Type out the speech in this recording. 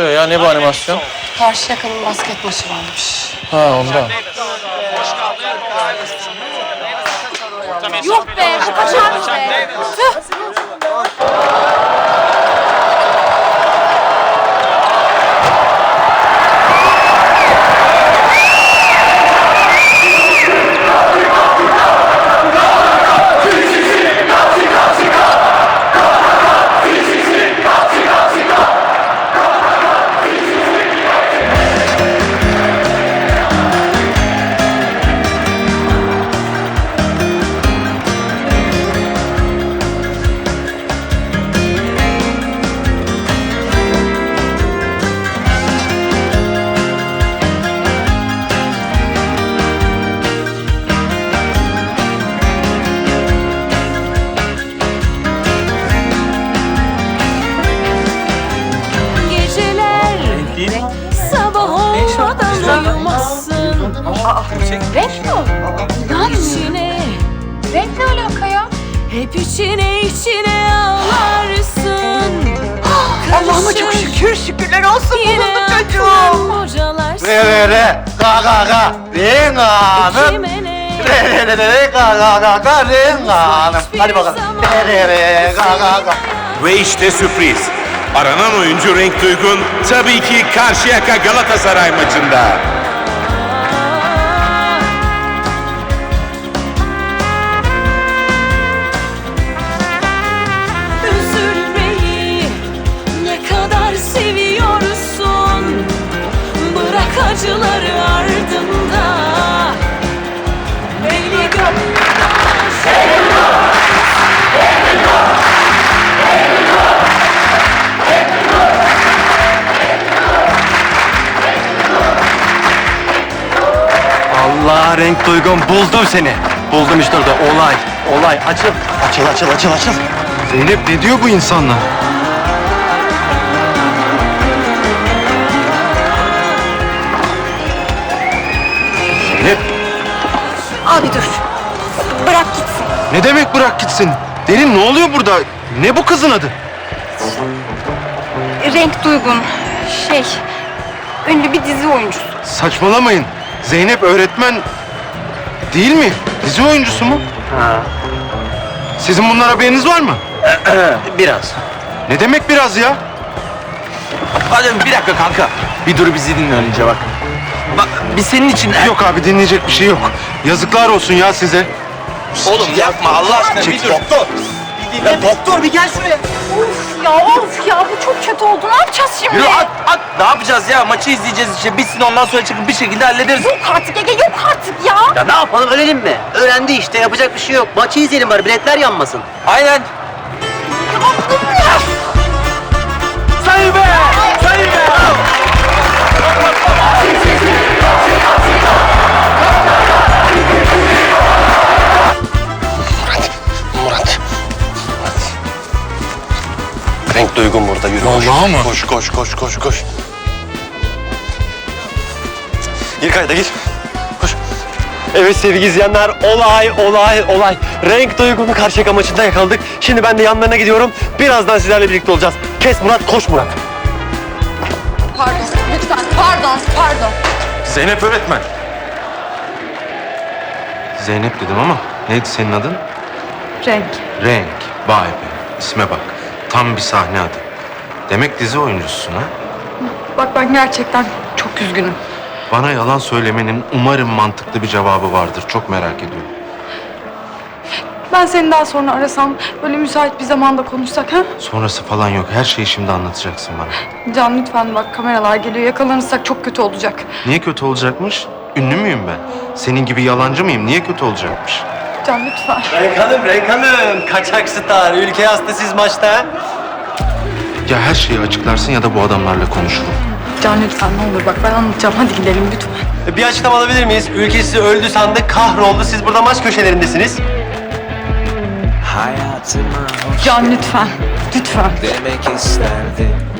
oluyor ya? Ne bu animasyon? Karşı yakanın basket maçı varmış. Ha ondan. Yok be bu kaçarmış be. Tüh. Uyumazsın. Renk mi o? İçine, Renk ne alaka ya? hep içine içine ağlarsın. Allah'ıma çok şükür, şükürler olsun bulundu çocuğum. Re re re ga ga ga Renganım? Re re re re ga ga ga ga Renganım Hadi bakalım Re re re ga ga ga Ve işte sürpriz. Aranan oyuncu Renk Duygun tabii ki Karşıyaka Galatasaray maçında. Acıları ardında Beni gönlünden Allah renk duygun buldum seni. Buldum işte orada olay. Olay açıl. Açıl açıl açıl açıl. Zeynep ne diyor bu insanlar? Abi dur. Bırak gitsin. ne demek bırak gitsin? Derin ne oluyor burada? Ne bu kızın adı? Renk Duygun. Şey, ünlü bir dizi oyuncusu. Saçmalamayın. Zeynep öğretmen değil mi? Dizi oyuncusu mu? Sizin bunlar haberiniz var mı? Biraz. Ne demek biraz ya? Hadi bir dakika kanka. Bir dur bizi dinle önce bak. Bak biz senin için... Yok abi dinleyecek bir şey yok. Yazıklar olsun ya size. Oğlum yapma Allah aşkına bir dur. Doktor. Ya doktor bir gel şuraya. Of ya of ya bu çok kötü oldu. Ne yapacağız şimdi? Yürü at at. Ne yapacağız ya? Maçı izleyeceğiz işte. Bitsin ondan sonra çıkıp bir şekilde hallederiz. Yok artık Ege yok artık ya. Ya ne yapalım ölelim mi? Öğrendi işte yapacak bir şey yok. Maçı izleyelim bari biletler yanmasın. Aynen. Sayın Renk duygun burada yürü. Vallahi mı? Koş koş koş koş koş. Gir kayda gir. Koş. Evet sevgili izleyenler olay olay olay. Renk duygunu Karşıyaka maçında yakaladık. Şimdi ben de yanlarına gidiyorum. Birazdan sizlerle birlikte olacağız. Kes Murat koş Murat. Pardon lütfen pardon pardon. Zeynep öğretmen. Zeynep dedim ama neydi senin adın? Renk. Renk. Vay be. İsme bak. Tam bir sahne adı. Demek dizi oyuncususun ha? Bak ben gerçekten çok üzgünüm. Bana yalan söylemenin umarım mantıklı bir cevabı vardır. Çok merak ediyorum. Ben seni daha sonra arasam böyle müsait bir zamanda konuşsak ha? Sonrası falan yok. Her şeyi şimdi anlatacaksın bana. Can lütfen bak kameralar geliyor yakalanırsak çok kötü olacak. Niye kötü olacakmış? Ünlü müyüm ben? Senin gibi yalancı mıyım? Niye kötü olacakmış? Can lütfen. Renk Hanım, Renk Hanım. Kaçak star. Ülke hasta siz maçta. Ya her şeyi açıklarsın ya da bu adamlarla konuşurum. Can lütfen ne olur bak ben anlatacağım hadi gidelim lütfen. Bir açıklama alabilir miyiz? Ülkesi öldü sandık, kahroldu. Siz burada maç köşelerindesiniz. Hayatıma hoş Can lütfen. Lütfen. demek isterdim